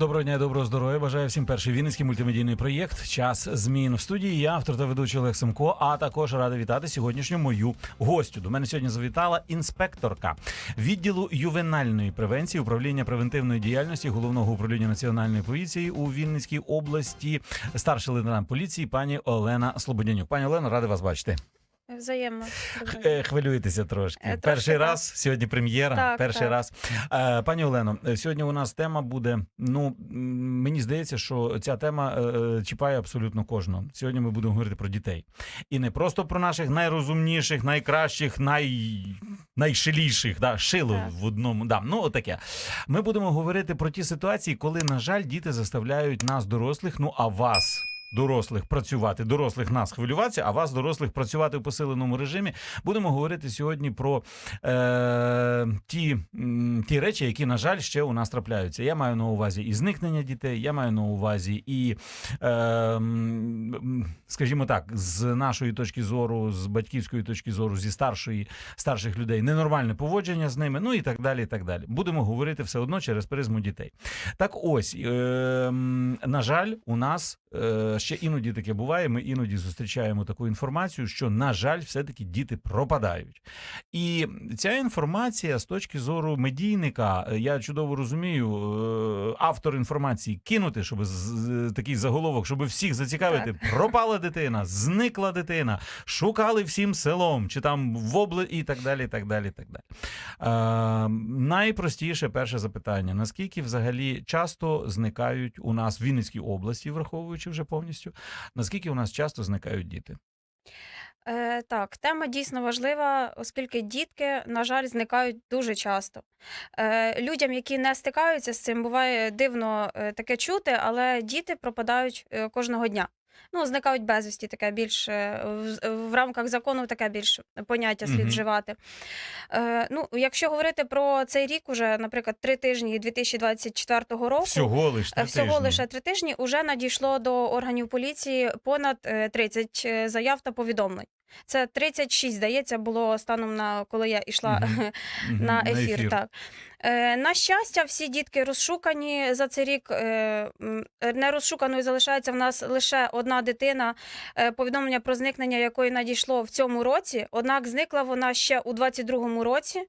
Доброго дня, доброго здоров'я. Бажаю всім перший вінницький мультимедійний проєкт Час змін в студії. Я автор та ведучий Олег Семко. А також радий вітати сьогоднішню мою гостю. До мене сьогодні завітала інспекторка відділу ювенальної превенції управління превентивної діяльності головного управління національної поліції у Вінницькій області. Старший лейтенант поліції пані Олена Слободянюк. Пані Олено, радий вас бачити. Взаємно. Е, Хвилюєтеся трошки. Е, трошки Перший так. раз сьогодні прем'єра. Так, перший так. раз. Е, Пані Олено, е, сьогодні у нас тема буде. Ну мені здається, що ця тема е, чіпає абсолютно кожного. Сьогодні ми будемо говорити про дітей, і не просто про наших найрозумніших, найкращих, най... найшиліших, да, шило Так. в одному. Да, ну отаке. Ми будемо говорити про ті ситуації, коли, на жаль, діти заставляють нас, дорослих, ну а вас. Дорослих працювати, дорослих нас хвилюватися, а вас, дорослих, працювати в посиленому режимі. Будемо говорити сьогодні про е, ті, ті речі, які, на жаль, ще у нас трапляються. Я маю на увазі і зникнення дітей, я маю на увазі і, е, скажімо так, з нашої точки зору, з батьківської точки зору, зі старшої старших людей, ненормальне поводження з ними, ну і так далі. і так далі. Будемо говорити все одно через призму дітей. Так ось, е, на жаль, у нас е, ще іноді таке буває. Ми іноді зустрічаємо таку інформацію, що, на жаль, все-таки діти пропадають. І ця інформація з точки зору медійника, е, я чудово розумію, е, автор інформації кинути, щоб такий заголовок, щоб всіх зацікавити. Пропала дитина, зникла дитина, шукали всім селом, чи там в обли і так далі. і так далі, і так далі. Е, найпростіше перше запитання: наскільки взагалі часто зникають у нас в Вінницькій області, враховуючи вже повністю, наскільки у нас часто зникають діти? Е, так, тема дійсно важлива, оскільки дітки, на жаль, зникають дуже часто. Е, людям, які не стикаються з цим, буває дивно е, таке чути, але діти пропадають е, кожного дня. Ну, зникають безвісті, таке більш е, в, в рамках закону таке більш поняття слід вживати. Е, ну, якщо говорити про цей рік, уже, наприклад, три тижні 2024 року. Всього лиш Е, три Всього тижні. лише три тижні уже надійшло до органів поліції понад е, 30 е, заяв та повідомлень. Це 36, здається, було станом на коли я йшла Мгм. Мгм, на ефір. Так. Е, на щастя, всі дітки розшукані за цей рік. Е, не розшуканою залишається в нас лише одна дитина, е, повідомлення про зникнення якої надійшло в цьому році. Однак зникла вона ще у 22-му році.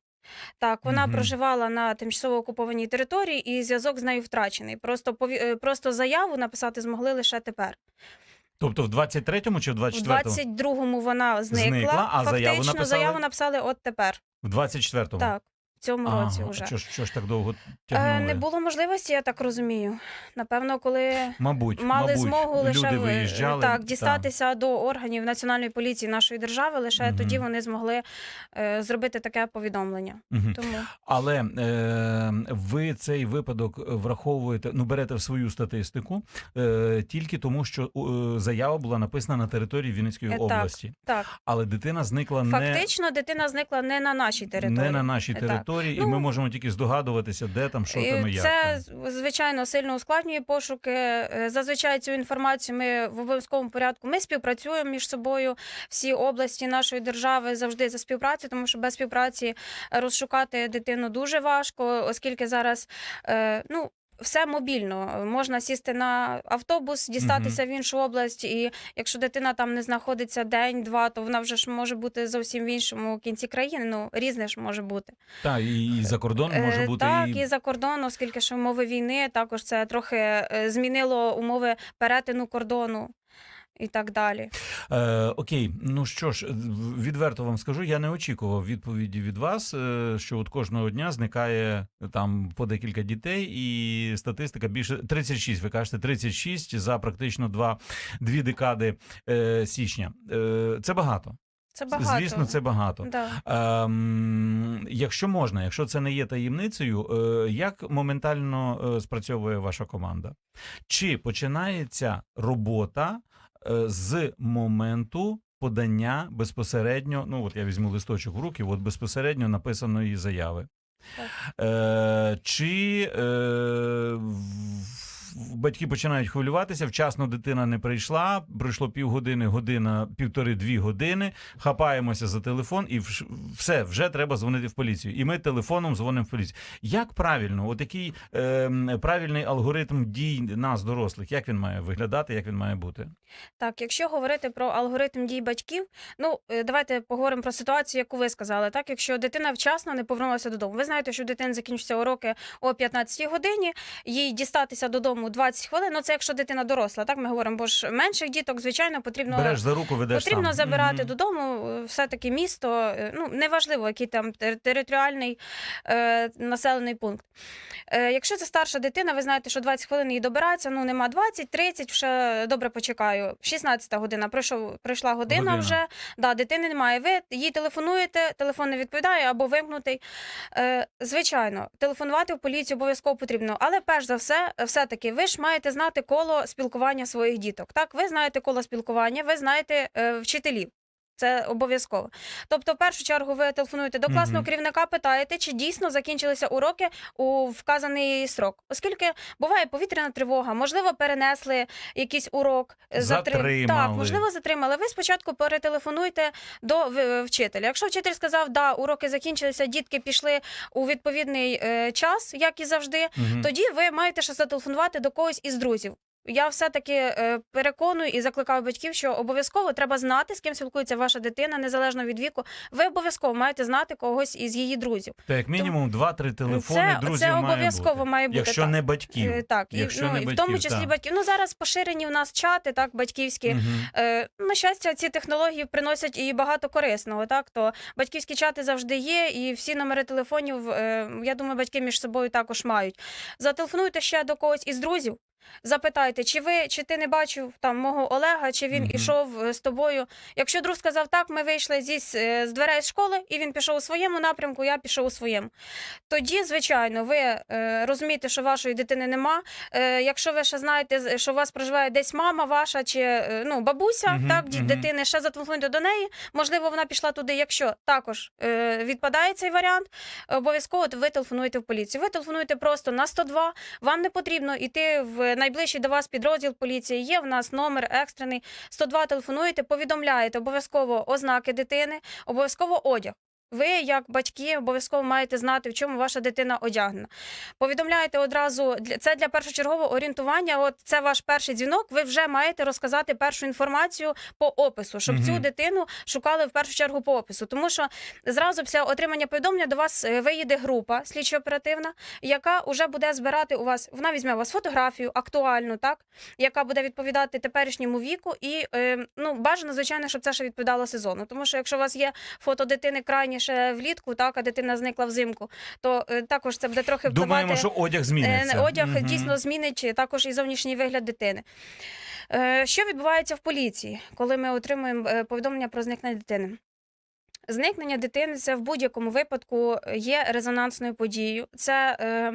Так, вона Мгм. проживала на тимчасово окупованій території, і зв'язок з нею втрачений. Просто пові... е, просто заяву написати змогли лише тепер. Тобто в 23-му чи в У 24-му? 22-му вона зникла. Зникла, а заяву Фактично, написали? заяву написали от тепер. В 24-му? Так, в цьому Ага, році вже. Що ж, що ж так довго Е, тягнули? не було можливості, я так розумію. Напевно, коли Мабуть, мали мабуть, змогу лише люди виїжджали. так, та. дістатися до органів національної поліції нашої держави, лише Мгм. тоді вони змогли е, зробити таке повідомлення. Мгм. Тому Але е, ви цей випадок враховуєте, ну берете в свою статистику е, тільки тому, що е, заява була написана на території Вінницької Е, області, так, але дитина зникла не, фактично дитина зникла не на нашій території. не на нашій Е, території, і Ну, ми можемо тільки здогадуватися, де там, що там і як. Це там. звичайно сильно ускладнює пошуки. Е, Зазвичай цю інформацію ми в обов'язковому порядку. Ми співпрацюємо між собою. Всі області нашої держави завжди за співпрацю, тому що без співпраці розшукати дитину дуже важко, оскільки зараз е, ну. Все мобільно можна сісти на автобус, дістатися в іншу область, і якщо дитина там не знаходиться день-два, то вона вже ж може бути зовсім в іншому кінці країни. Ну різне ж може бути. Та і, і за кордон може Е, бути Так, і і за кордон, оскільки що умови війни також це трохи е, змінило умови перетину кордону і так далі. Е, окей, ну що ж, відверто вам скажу, я не очікував відповіді від вас, е, що от кожного дня зникає там по декілька дітей, і статистика більше 36, Ви кажете, 36 за практично два дві декади е, січня. Е, це багато. Це багато. Звісно, це багато. Да. Ем, якщо можна, якщо це не є таємницею, е, як моментально е, спрацьовує ваша команда? Чи починається робота е, з моменту подання безпосередньо? Ну от я візьму листочок в руки, от безпосередньо написаної заяви. Е, чи е, батьки починають хвилюватися. Вчасно дитина не прийшла. Пройшло півгодини, година, півтори-дві години. Хапаємося за телефон, і все вже треба дзвонити в поліцію. І ми телефоном дзвонимо в поліцію. Як правильно, от який ем, правильний алгоритм дій нас, дорослих, як він має виглядати, як він має бути? Так, якщо говорити про алгоритм дій батьків, ну е, давайте поговоримо про ситуацію, яку ви сказали. Так, якщо дитина вчасно не повернулася додому, ви знаєте, що у дитини закінчуються уроки о 15 годині, їй дістатися додому 20 хвилин. Ну це якщо дитина доросла, так ми говоримо, бо ж менших діток, звичайно, потрібно Береш за руку, ведеш Потрібно сам. забирати Мгм. додому е, все-таки місто. е, Ну неважливо, який там територіальний е, населений пункт. Е, якщо це старша дитина, ви знаєте, що 20 хвилин їй добирається, ну нема 20, 30, вже добре почекаю. 16 година пройшов, пройшла година, Година. вже. Да, дитини немає. Ви їй телефонуєте, телефон не відповідає або вимкнутий. Е, звичайно, телефонувати в поліцію обов'язково потрібно. Але перш за все, ви ж маєте знати коло спілкування своїх діток. Так, ви знаєте коло спілкування, ви знаєте е, вчителів. Це обов'язково. Тобто, в першу чергу, ви телефонуєте до класного Мгм. керівника, питаєте, чи дійсно закінчилися уроки у вказаний срок. Оскільки буває повітряна тривога, можливо, перенесли якийсь урок, е, затрим- Затримали. Так, можливо, затримали. Ви спочатку перетелефонуйте до вчителя. Якщо вчитель сказав, да, уроки закінчилися, дітки пішли у відповідний е, час, як і завжди, Мгм. тоді ви маєте ще зателефонувати до когось із друзів. Я все-таки е, переконую і закликаю батьків, що обов'язково треба знати, з ким спілкується ваша дитина, незалежно від віку. Ви обов'язково маєте знати когось із її друзів. Та як мінімум два-три телефони це друзів це має обов'язково бути. має бути. Якщо так. не батьків. Е, Так, Якщо ну, не і в тому числі так. батьків. Ну зараз поширені в нас чати, так батьківські. Мгм. Е, на щастя, ці технології приносять і багато корисного. Так то батьківські чати завжди є, і всі номери телефонів. Е, я думаю, батьки між собою також мають. Зателефонуйте ще до когось із друзів. Запитайте, чи ви чи ти не бачив там мого Олега, чи він ішов е, з тобою. Якщо друг сказав так, ми вийшли зі з, е, з дверей школи, і він пішов у своєму напрямку, я пішов у своєму. Тоді, звичайно, ви е, розумієте, що вашої дитини нема. Е, якщо ви ще знаєте, що у вас проживає десь мама ваша чи е, ну, бабуся, Мгм, так, ді- мгм. дитини, ще зателефонуйте до неї. Можливо, вона пішла туди. Якщо також е, відпадає цей варіант, обов'язково ви телефонуєте в поліцію. Ви телефонуєте просто на 102. Вам не потрібно йти в найближчий до вас підрозділ поліції. Є в нас номер екстрений 102 телефонуєте, повідомляєте обов'язково ознаки дитини, обов'язково одяг. Ви, як батьки, обов'язково маєте знати, в чому ваша дитина одягнена. Повідомляєте одразу для- це для першочергового орієнтування. От це ваш перший дзвінок. Ви вже маєте розказати першу інформацію по опису, щоб Мгм. цю дитину шукали в першу чергу по опису. Тому що зразу після отримання повідомлення до вас е, виїде група слідчо-оперативна, яка вже буде збирати у вас. Вона візьме у вас фотографію актуальну, так яка буде відповідати теперішньому віку, і е, ну бажано, звичайно, щоб це ще відповідало сезону. Тому що якщо у вас є фото дитини крайні ще влітку, так а дитина зникла взимку, то е, також це буде трохи впливати. Думаємо, що одяг зміниться. Е, Одяг угу. дійсно змінить також і зовнішній вигляд дитини. Е, Що відбувається в поліції, коли ми отримуємо повідомлення про зникнення дитини? Зникнення дитини це в будь-якому випадку є резонансною подією. Це е,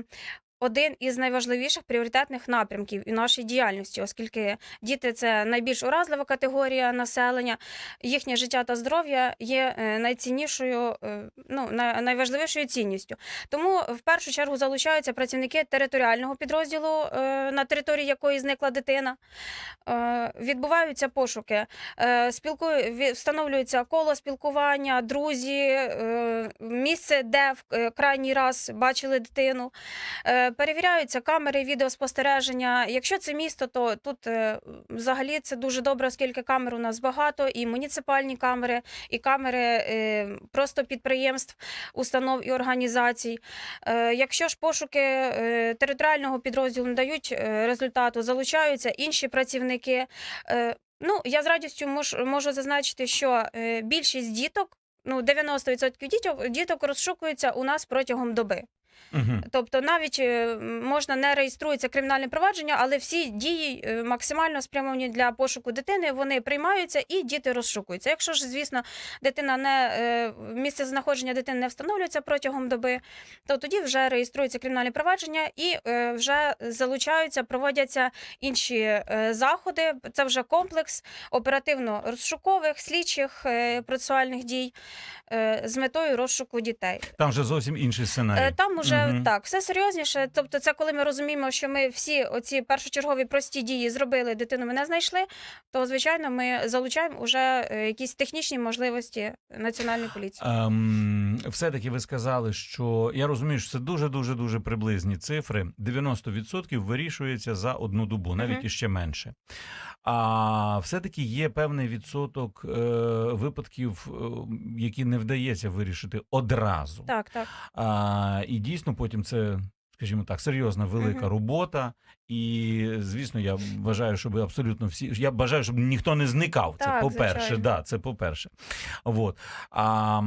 один із найважливіших пріоритетних напрямків і нашій діяльності, оскільки діти це найбільш уразлива категорія населення, їхнє життя та здоров'я є е, найціннішою, е, ну найважливішою цінністю. Тому в першу чергу залучаються працівники територіального підрозділу, е, на території якої зникла дитина. Відбуваються пошуки, спілкую, встановлюється коло спілкування, друзі, місце, де в крайній раз бачили дитину. Перевіряються камери відеоспостереження. Якщо це місто, то тут е, взагалі це дуже добре, оскільки камер у нас багато, і муніципальні камери, і камери е, просто підприємств, установ і організацій. Е, Якщо ж пошуки територіального підрозділу не дають результату, залучаються інші працівники. Ну, я з радістю можу зазначити, що більшість діток, ну 90% діток, діток розшукуються у нас протягом доби. Мгм. Тобто навіть е, можна не реєструється кримінальне провадження, але всі дії е, максимально спрямовані для пошуку дитини, вони приймаються і діти розшукуються. Якщо ж, звісно, дитина не е, місце знаходження дитини не встановлюється протягом доби, то тоді вже реєструється кримінальне провадження і вже залучаються, проводяться інші заходи. Це вже комплекс оперативно-розшукових, слідчих процесуальних дій з метою розшуку дітей. Там вже зовсім інший сценарій. Там вже Мгм. так, все серйозніше. Тобто, це коли ми розуміємо, що ми всі оці першочергові прості дії зробили, дитину ми не знайшли, то звичайно ми залучаємо вже е, якісь технічні можливості національної поліції. Ем, все-таки ви сказали, що я розумію, що це дуже дуже дуже приблизні цифри. 90% вирішується за одну добу, навіть Мгм. іще менше. А все-таки є певний відсоток е, випадків, е, які не вдається вирішити одразу. Так, так. А, і дійсно потім це, скажімо так, серйозна велика Мгм. робота. І звісно, я бажаю, щоб абсолютно всі. Я бажаю, щоб ніхто не зникав. Це Так, по-перше, звичайно. да, це по-перше. Вот. А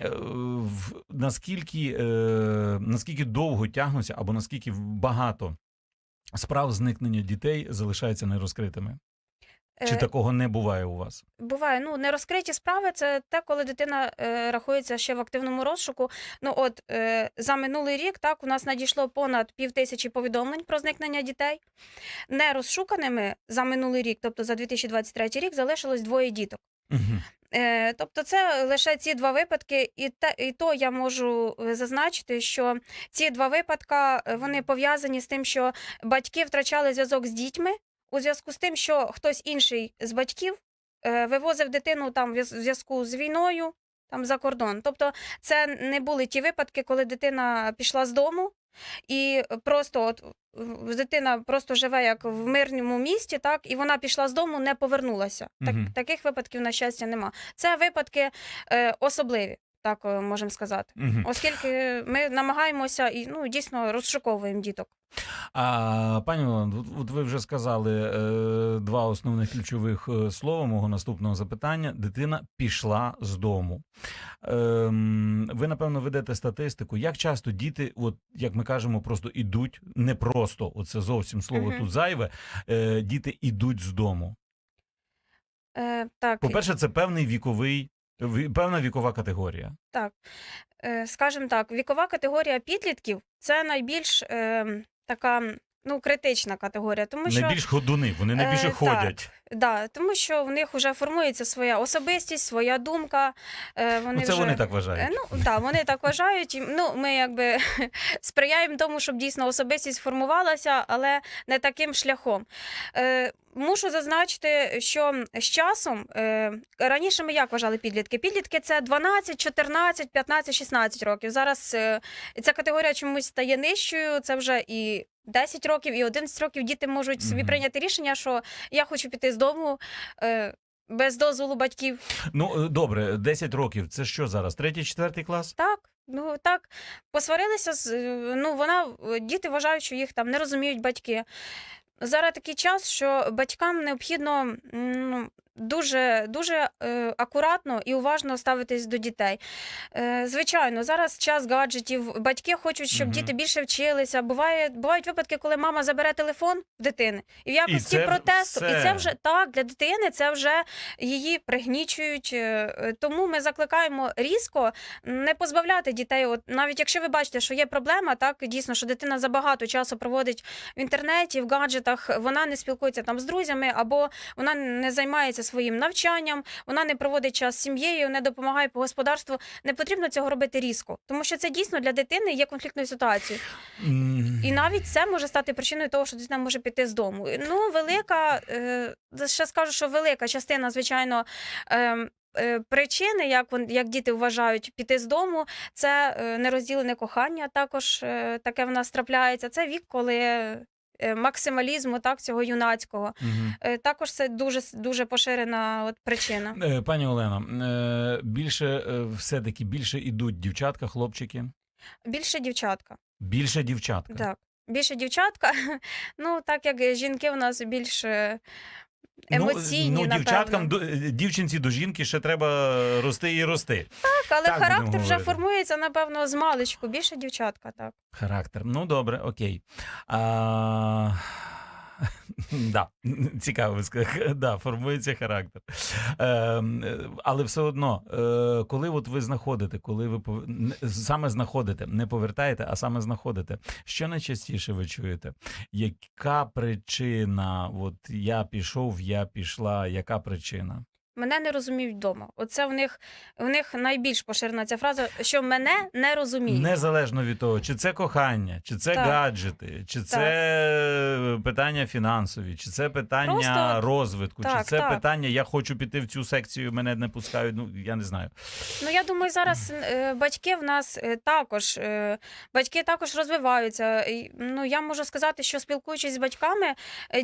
е, в, наскільки, е, наскільки довго тягнуться, або наскільки багато справ зникнення дітей залишаються нерозкритими? Чи Е, такого не буває у вас? Буває, ну нерозкриті справи це те, коли дитина е, рахується ще в активному розшуку. Ну от е, за минулий рік так у нас надійшло понад пів тисячі повідомлень про зникнення дітей. Нерозшуканими за минулий рік, тобто за 2023 рік, залишилось двоє діток. Угу. Е, тобто, це лише ці два випадки, і те, і то я можу е, зазначити, що ці два випадка е, вони пов'язані з тим, що батьки втрачали зв'язок з дітьми у зв'язку з тим, що хтось інший з батьків е, вивозив дитину там в зв'язку з війною. Там за кордон. Тобто, це не були ті випадки, коли дитина пішла з дому, і просто от дитина просто живе як в мирному місті, так і вона пішла з дому, не повернулася. Так, Мгм. таких випадків, на щастя, нема. Це випадки е, особливі, так е, можемо сказати. Угу. Оскільки ми намагаємося і ну дійсно розшуковуємо діток. А пані Олено, от- ви вже сказали е, два основних ключових е, слова мого наступного запитання. Дитина пішла з дому. Ем, ви напевно ведете статистику. Як часто діти, от як ми кажемо, просто ідуть не просто, оце зовсім слово Мгм. тут зайве. Е, діти ідуть з дому. Е, так, По-перше, це певний віковий, ві- певна вікова категорія. так. Е, скажімо так, вікова категорія підлітків це найбільш е, така ну, критична категорія, тому що Найбільш ходуни, вони найбільше Е, так. ходять. Да, тому що в них вже формується своя особистість, своя думка. Е, вони ну, це вже... вони так Е, вважають. Ну так, вони так вважають. І, Ну, ми якби сприяємо тому, щоб дійсно особистість формувалася, але не таким шляхом. Е, мушу зазначити, що з часом е, раніше ми як вважали підлітки? Підлітки це 12, 14, 15, 16 років. Зараз е, ця категорія чомусь стає нижчою. Це вже і 10 років, і 11 років діти можуть собі прийняти рішення, що я хочу піти з дому. Е, без дозволу батьків, Ну е, добре, 10 років. Це що зараз? Третій, четвертий клас? Так, ну так. Посварилися з е, ну вона е, діти вважають, що їх там не розуміють батьки. Зараз такий час, що батькам необхідно ну, дуже дуже е, акуратно і уважно ставитись до дітей. Е, звичайно, зараз час гаджетів. Батьки хочуть, щоб Мгм. діти більше вчилися. Буває, бувають випадки, коли мама забере телефон в дитини, і в якості це протесту, і це вже так для дитини. Це вже її пригнічують. Е, Тому ми закликаємо різко не позбавляти дітей. От навіть якщо ви бачите, що є проблема, так дійсно, що дитина забагато часу проводить в інтернеті, в гаджетах, вона не спілкується там з друзями, або вона не займається своїм навчанням, вона не проводить час з сім'єю, не допомагає по господарству. Не потрібно цього робити різко, тому що це дійсно для дитини є конфліктною ситуацією. М, І навіть це може стати причиною того, що дитина може піти з дому. Ну, велика, е, ще скажу, що велика частина, звичайно. Е, е, Причини, як вон, як діти вважають піти з дому, це е, нерозділене кохання. Також таке в нас трапляється. Це вік, коли максималізму, так цього юнацького. Е, Також це дуже дуже поширена от причина. Е, Пані Олено, е, більше е, все-таки більше ідуть дівчатка, хлопчики, Більше дівчатка. більше дівчатка. Так, більше дівчатка. Ну так як жінки в нас більш е, емоційні, ну, ну, дівчаткам до е, дівчинці до жінки ще треба рости і рости. Так, але Так характер вже формується, напевно, з маличку. Більше дівчатка, так. Характер. Ну добре, окей. А... Да, цікаво. Да, формується характер. Е, але все одно, е, коли от ви знаходите, коли ви пов- саме знаходите, не повертаєте, а саме знаходите, що найчастіше ви чуєте? Яка причина? От я пішов, я пішла, яка причина? Мене не розуміють вдома. Оце в них в них найбільш поширена ця фраза, що мене не розуміють. Незалежно від того, чи це кохання, чи це Так. гаджети, чи це питання фінансові, чи це питання Просто- розвитку, чи це так. питання я хочу піти в цю секцію, мене не пускають. Ну я не знаю. Ну я думаю, зараз е, батьки в нас е, також е, батьки також розвиваються. Ну я можу сказати, що спілкуючись з батьками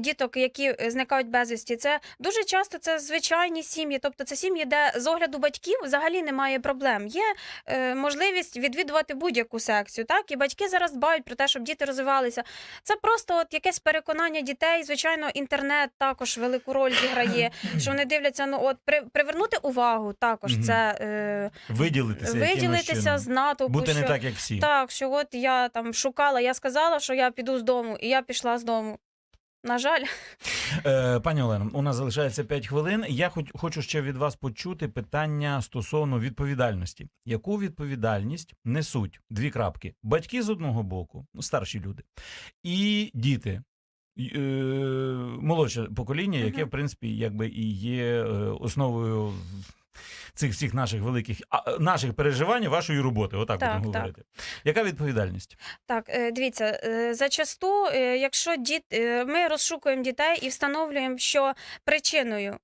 діток, які зникають безвісті, це дуже часто це звичайні сім'ї, тобто це сім'ї, де з огляду батьків взагалі немає проблем. Є е, можливість відвідувати будь-яку секцію. Так і батьки зараз дбають про те, щоб діти розвивалися. Це просто от якесь переконання дітей. Звичайно, інтернет також велику роль зіграє. Що вони дивляться, ну от при, привернути увагу також це. Е, Виділитися, виділитися з натовпу. бути що, не так, як всі. Так, що от я там шукала, я сказала, що я піду з дому, і я пішла з дому. На жаль, Е, пані Олено, у нас залишається 5 хвилин. Я хоч, хочу ще від вас почути питання стосовно відповідальності. Яку відповідальність несуть дві крапки? Батьки з одного боку, ну, старші люди, і діти. Е, молодше покоління, яке, в принципі, якби і є е, основою цих всіх наших великих наших переживань, вашої роботи. Отак Так, будемо так. говорити. Яка відповідальність? так е, дивіться, е, зачасту, е, якщо діт, ми розшукуємо дітей і встановлюємо, що причиною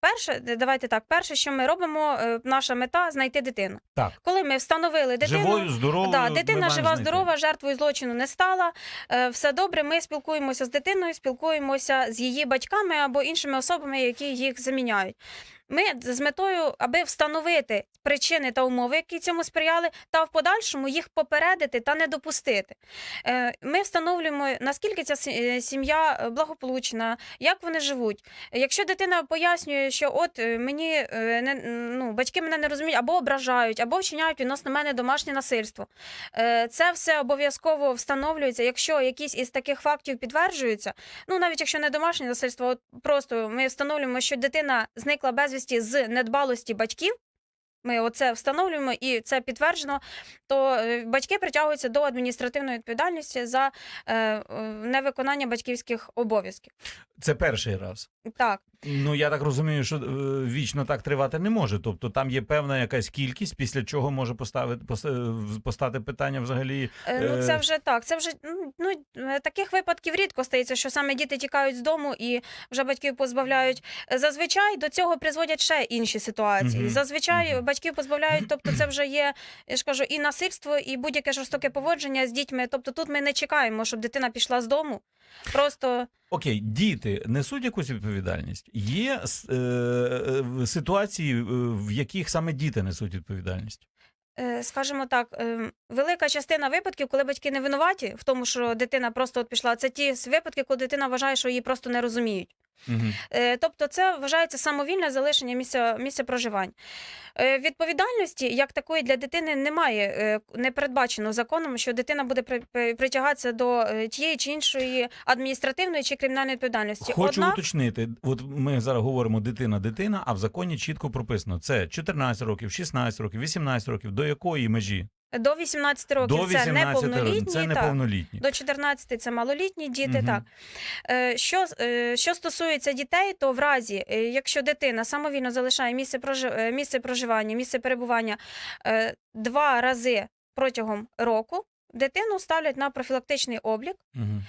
перше, давайте так, перше, що ми робимо, наша мета знайти дитину. Так. Коли ми встановили дитину, Живою, здоровою. Да, дитина жива, знайти. здорова, жертвою злочину не стала. Все добре. Ми спілкуємося з дитиною, спілкуємося з її батьками або іншими особами, які їх заміняють. Ми з метою, аби встановити причини та умови, які цьому сприяли, та в подальшому їх попередити та не допустити. Е, Ми встановлюємо, наскільки ця е, сім'я благополучна, як вони живуть. Якщо дитина пояснює, що от е, мені не ну, батьки мене не розуміють, або ображають, або вчиняють відносно мене домашнє насильство. Це все обов'язково встановлюється. Якщо якісь із таких фактів підтверджуються, ну навіть якщо не домашнє насильство, от просто ми встановлюємо, що дитина зникла безвісті з недбалості батьків. Ми оце встановлюємо і це підтверджено, то е, батьки притягуються до адміністративної відповідальності за е, невиконання батьківських обов'язків. Це перший раз. Так, Ну я так розумію, що е, вічно так тривати не може. Тобто там є певна якась кількість, після чого може поставити пос- постати питання взагалі. Ну, це вже так. Це вже ну, ну таких випадків рідко стається, що саме діти тікають з дому і вже батьків позбавляють. Зазвичай до цього призводять ще інші ситуації. Мгм, Зазвичай мгм. Батьків позбавляють, тобто це вже є, я ж кажу, і насильство, і будь-яке жорстоке поводження з дітьми. Тобто тут ми не чекаємо, щоб дитина пішла з дому. Просто Окей, діти несуть якусь відповідальність. Є е, е, ситуації, в яких саме діти несуть відповідальність. Е, Скажімо так, е, велика частина випадків, коли батьки не винуваті в тому, що дитина просто от пішла, це ті випадки, коли дитина вважає, що її просто не розуміють. Угу. Тобто, це вважається самовільне залишення місця, місця проживання. Е, Відповідальності як такої для дитини немає, е, не передбачено законом, що дитина буде при- при- притягатися до тієї чи іншої адміністративної чи кримінальної відповідальності. Хочу Однак, уточнити. От ми зараз говоримо дитина-дитина, а в законі чітко прописано: це 14 років, 16 років, 18 років. До якої межі? До 18 років До це 18 це неповнолітні. Це так. До 14 це малолітні діти. Угу. Так Е, що, е, що стосується дітей, то в разі, е, якщо дитина самовільно залишає місце місце проживання, місце перебування два рази протягом року. Дитину ставлять на профілактичний облік Угу.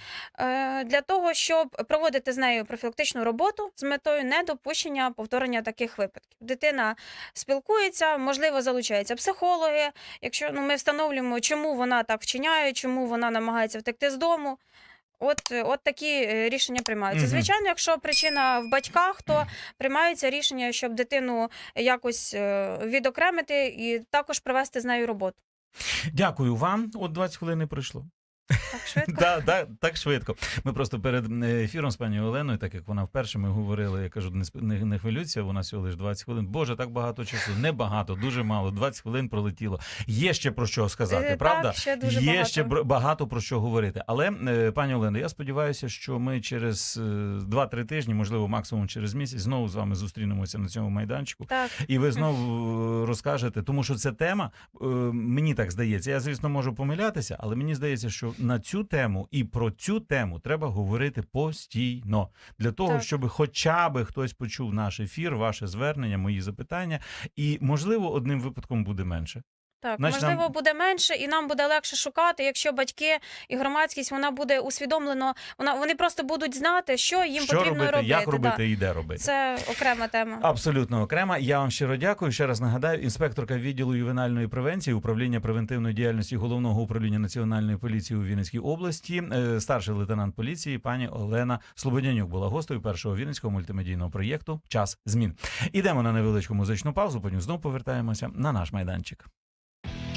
для того, щоб проводити з нею профілактичну роботу з метою недопущення повторення таких випадків. Дитина спілкується, можливо, залучаються психологи. Якщо ну, ми встановлюємо, чому вона так вчиняє, чому вона намагається втекти з дому. От, от такі е, рішення приймаються. Звичайно, якщо причина в батьках, то приймаються рішення, щоб дитину якось е, відокремити і також провести з нею роботу. Дякую вам. От 20 хвилин пройшло. Так швидко. Да, да, так швидко. Ми просто перед е, ефіром з пані Оленою, так як вона вперше ми говорили, я кажу, не, не, хвилюйся, вона всього лише 20 хвилин. Боже, так багато часу. Небагато, дуже мало. 20 хвилин пролетіло. Є ще про що сказати, Е, правда? Так, ще дуже Є багато. ще багато про що говорити. Але, е, пані Олено, я сподіваюся, що ми через е, 2-3 тижні, можливо, максимум через місяць, знову з вами зустрінемося на цьому майданчику. Так. І ви знову розкажете, тому що це тема, мені так здається. Я, звісно, можу помилятися, але мені здається, що на цю тему і про цю тему треба говорити постійно для того, Так. щоб хоча б хтось почув наш ефір, ваше звернення, мої запитання, і можливо одним випадком буде менше. Так, Значить, можливо, нам- буде менше, і нам буде легше шукати, якщо батьки і громадськість вона буде усвідомлено. Вона вони просто будуть знати, що їм що потрібно робити, як да. робити і де робити. Це окрема тема. Абсолютно окрема. Я вам щиро дякую. Ще раз нагадаю, інспекторка відділу ювенальної превенції управління превентивної діяльності головного управління національної поліції у Вінницькій області, е, старший лейтенант поліції пані Олена Слободянюк була гостею першого вінницького мультимедійного проєкту Час змін. Ідемо на невеличку музичну паузу. Потім знову повертаємося на наш майданчик.